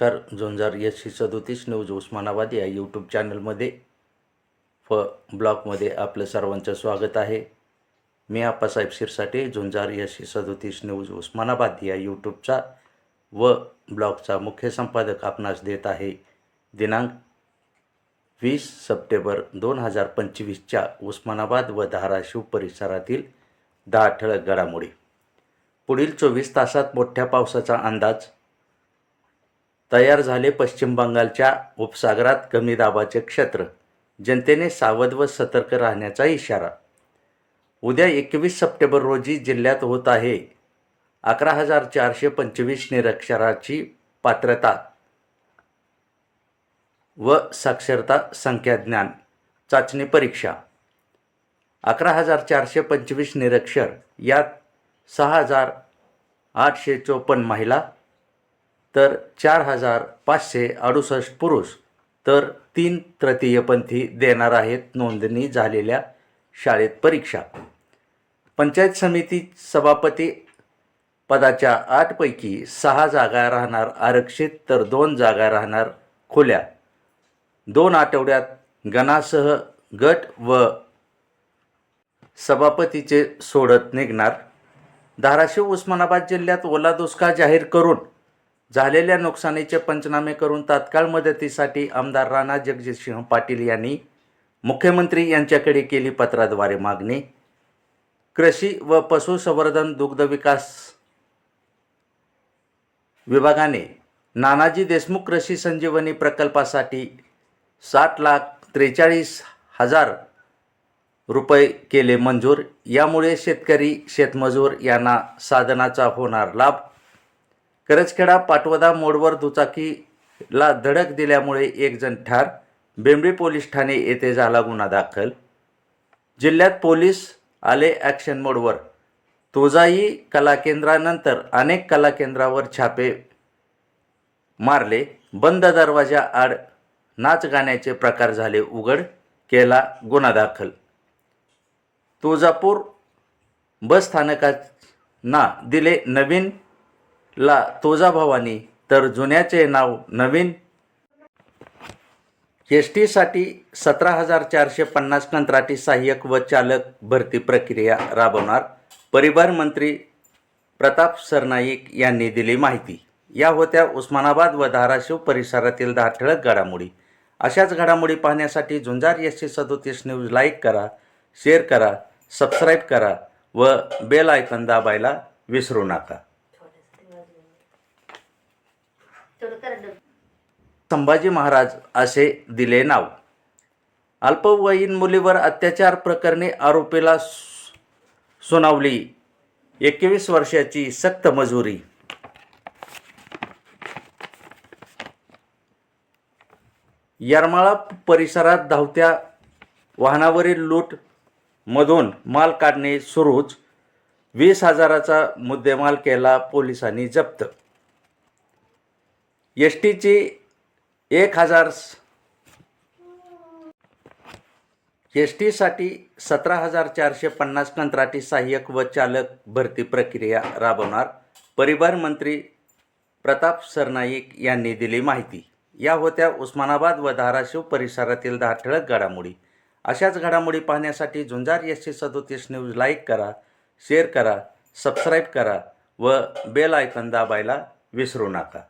नमस्कार झुंजार S C सदोतीस news Osmanabad या यूट्यूब चॅनलमध्ये फ ब्लॉगमध्ये आपलं सर्वांचं स्वागत आहे. मी आप्पासाहेब शिरसाटे झुंजार एस सी सदोतीस न्यूज उस्मानाबाद या यूट्यूबचा व ब्लॉगचा मुख्य संपादक आपणास देत आहे. दिनांक वीस सप्टेंबर दोन हजार पंचवीसच्या उस्मानाबाद व धाराशिव परिसरातील दहा ठळक घडामोडी. पुढील चोवीस तासात मोठ्या पावसाचा अंदाज तयार झाले पश्चिम बंगालच्या उपसागरात कमी दाबाचे क्षेत्र. जनतेने सावध व सतर्क राहण्याचा इशारा. उद्या एकवीस सप्टेंबर रोजी जिल्ह्यात होत आहे अकरा हजार चारशे पंचवीस निरक्षराची पात्रता व साक्षरता संख्याज्ञान चाचणी परीक्षा. अकरा हजार चारशे पंचवीस निरक्षर यात सहा हजार आठशे चोपन्न महिला तर चार हजार पाचशे अडुसष्ट पुरुष तर तीन तृतीयपंथी देणार आहेत नोंदणी झालेल्या शाळेत परीक्षा. पंचायत समिती सभापती पदाच्या आठपैकी सहा जागा राहणार आरक्षित तर दोन जागा राहणार खुल्या. दोन आठवड्यात गणासह गट व सभापतीचे सोडत निघणार. धाराशिव उस्मानाबाद जिल्ह्यात ओला दुष्काळ जाहीर करून झालेल्या नुकसानीचे पंचनामे करून तात्काळ मदतीसाठी आमदार राणा जगजितसिंह पाटील यांनी मुख्यमंत्री यांच्याकडे केली पत्राद्वारे मागणी. कृषी व पशुसंवर्धन दुग्ध विकास विभागाने नानाजी देशमुख कृषी संजीवनी प्रकल्पासाठी साठ लाख त्रेचाळीस हजार रुपये केले मंजूर. यामुळे शेतकरी शेतमजूर यांना साधनाचा होणार लाभ करजखेडा पाटवदा मोडवर दुचाकीला धडक दिल्यामुळे एक जण ठार. बेंबळी पोलीस ठाणे येथे झाला गुन्हा दाखल. जिल्ह्यात पोलीस आले ॲक्शन मोडवर तुळजाई कला केंद्रानंतर अनेक कला केंद्रावर छापे मारले. बंद दरवाजा आड नाच गाण्याचे प्रकार झाले. उघड केला गुन्हा दाखल. तुळजापूर बस स्थानकांना दिले नवीन ला तुळजाभवानी तर जुन्याचे नाव नवीन. एस टीसाठी सतरा हजार चारशे पन्नास कंत्राटी सहाय्यक व चालक भरती प्रक्रिया राबवणार परिवहन मंत्री प्रताप सरनाईक यांनी दिली माहिती. या होत्या उस्मानाबाद व धाराशिव परिसरातील दहा ठळक घडामोडी. अशाच घडामोडी पाहण्यासाठी झुंजार एस सी सदोतीस न्यूज लाईक करा शेअर करा सबस्क्राईब करा व बेल आयकन दाबायला विसरू नका तेवढं करा संभाजी महाराज असे दिले नाव. अल्पवयीन मुलीवर अत्याचार प्रकरणी आरोपीला सुनावली एकवीस वर्षाची सक्त मजुरी. येरमाळा परिसरात धावत्या वाहनावरील लूट मधून माल काढणे सुरूच. वीस हजाराचा मुद्देमाल केला पोलिसांनी जप्त एस टीची एक हजार एस टीसाठी सतरा हजार चारशे पन्नास कंत्राटी सहाय्यक व चालक भरती प्रक्रिया राबवणार परिवहन मंत्री प्रताप सरनाईक यांनी दिली माहिती. या होत्या उस्मानाबाद व धाराशिव परिसरातील दहा ठळक घडामोडी. अशाच घडामोडी पाहण्यासाठी झुंजार एस टी सदोतीस न्यूज लाईक करा शेअर करा सबस्क्राईब करा व बेल आयकन दाबायला विसरू नका.